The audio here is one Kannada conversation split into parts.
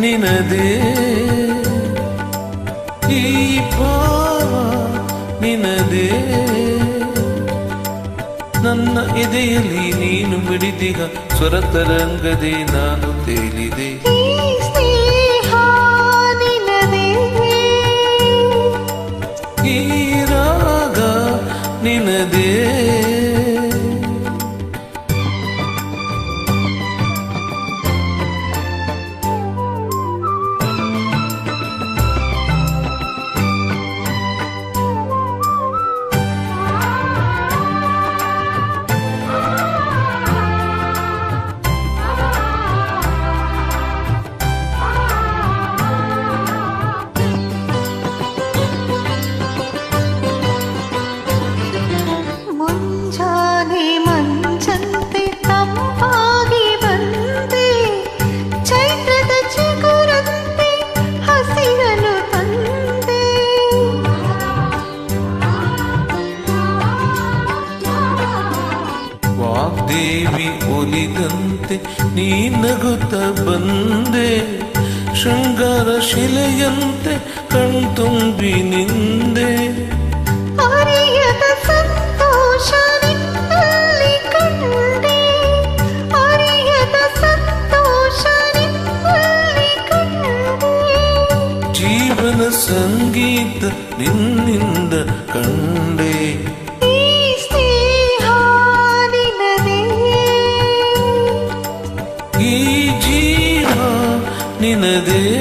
ನಿನದೇ. ಈ ಭಾವ ನಿನದೇ. ನನ್ನ ಎದೆಯಲ್ಲಿ ನೀನು ಬಿಡಿದಿಗ ಸ್ವರತರಂಗದೆ ನಾನು ತೇಲಿದೆ. ಈ ರಾಗ ನಿನದೇ. ವಾಗ್ದೇವಿ ಒಲಿದಂತೆ ನೀ ನಗುತ್ತ ಬಂದೆ ಶೃಂಗಾರ ಶಿಲೆಯಂತೆ ಕಣ್ತುಂಬಿ ನಿಂದೆ ಅರಿಯದ ಸಂತೋಷ ನಿನ್ನಲ್ಲಿ ಕಂಡೆ ಅರಿಯದ ಸಂತೋಷ ನಿನ್ನಲ್ಲಿ ಕಂಡೆ ಜೀವನ ಸಂಗೀತ ನಿನ್ನಿಂದ ಕಂಡೆ dedi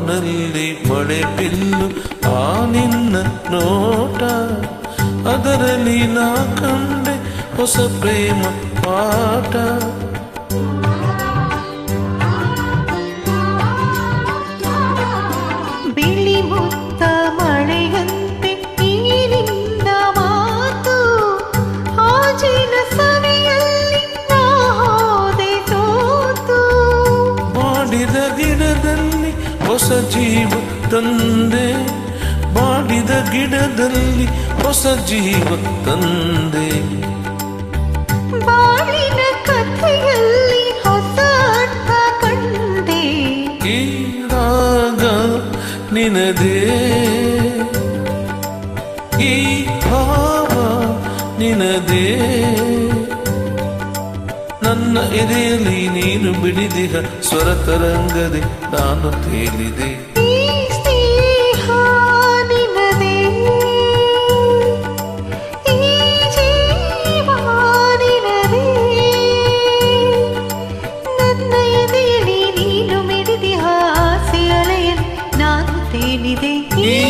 ಬಾನಲ್ಲಿ ಮಳೆ ಬಿಲ್ಲು ಆ ನಿನ್ನ ನೋಟ ಅದರಲ್ಲಿ ನಾ ಕಂಡೆ ಹೊಸ ಪ್ರೇಮ ಪಾಠ ಜೀವ ತಂದೆ ಬಾಡಿದ ಗಿಡದಲ್ಲಿ ಹೊಸ ಜೀವ ತಂದೆ. ಬಾಳಿನ ಕಥೆಯಲ್ಲಿ ಹೊಸ ಅರ್ಥ ಕಂಡೆ. ಈ ರಾಗ ನಿನದೇ. ಈ ಭಾವ ನಿನದೇ. ನನ್ನ ಎದೆಯಲ್ಲಿ ನೀನು ಬಿಡಿದಿಹ ಸ್ವರ ತರಂಗದೆ ನಾನು ತೇಲಿದೆ ನೀ